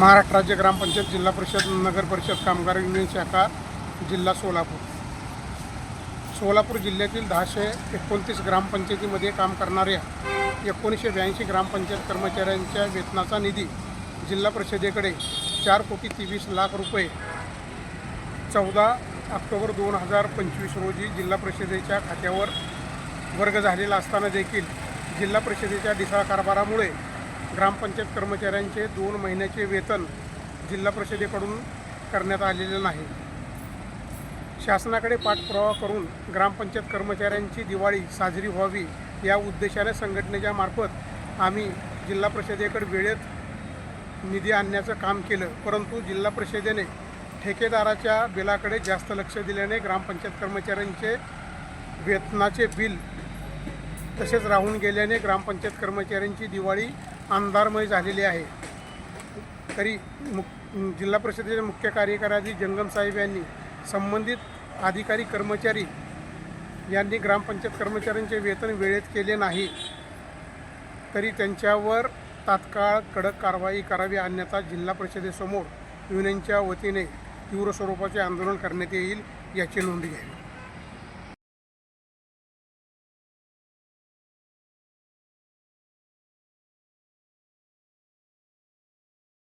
महाराष्ट्र राज्य ग्रामपंचायत जिल्हा परिषद नगर परिषद कामगार युनियन शाखा जिल्हा सोलापूर. सोलापूर जिल्ह्यातील दहाशे एकोणतीस ग्रामपंचायतीमध्ये काम करणाऱ्या एकोणीसशे ब्याऐंशी ग्रामपंचायत कर्मचाऱ्यांच्या वेतनाचा निधी जिल्हा परिषदेकडे चार कोटी तेवीस लाख रुपये चौदा ऑक्टोबर दोन हजार पंचवीस रोजी जिल्हा परिषदेच्या खात्यावर वर्ग झालेला असताना देखील जिल्हा परिषदेच्या ढिसाळ कारभारामुळे ग्रामपंचायत कर्मचाऱ्यांचे दोन महिन्याचे वेतन जिल्हा परिषदेकडून करण्यात आलेले नाही. शासनाकडे पाठपुरावा करून ग्रामपंचायत कर्मचाऱ्यांची दिवाळी साजरी व्हावी या उद्देशाने संघटनेच्या मार्फत आम्ही जिल्हा परिषदेकडे वेळेत निधी आणण्याचं काम केलं. परंतु जिल्हा परिषदेने ठेकेदाराच्या बिलाकडे जास्त लक्ष दिल्याने ग्रामपंचायत कर्मचाऱ्यांचे वेतनाचे बिल तसेच राहून गेल्याने ग्रामपंचायत कर्मचाऱ्यांची दिवाळी आमदारमय झालेली आहे. तरी मुक जिल्हा परिषदेचे मुख्य कार्यकारी जंगम साहेब यांनी संबंधित अधिकारी कर्मचारी यांनी ग्रामपंचायत कर्मचाऱ्यांचे वेतन वेळेत केले नाही तरी त्यांच्यावर तात्काळ कडक कारवाई करावी अन्यथा जिल्हा परिषदेसमोर युनियनच्या वतीने तीव्र स्वरूपाचे आंदोलन करण्यात येईल याची नोंद घ्यावी.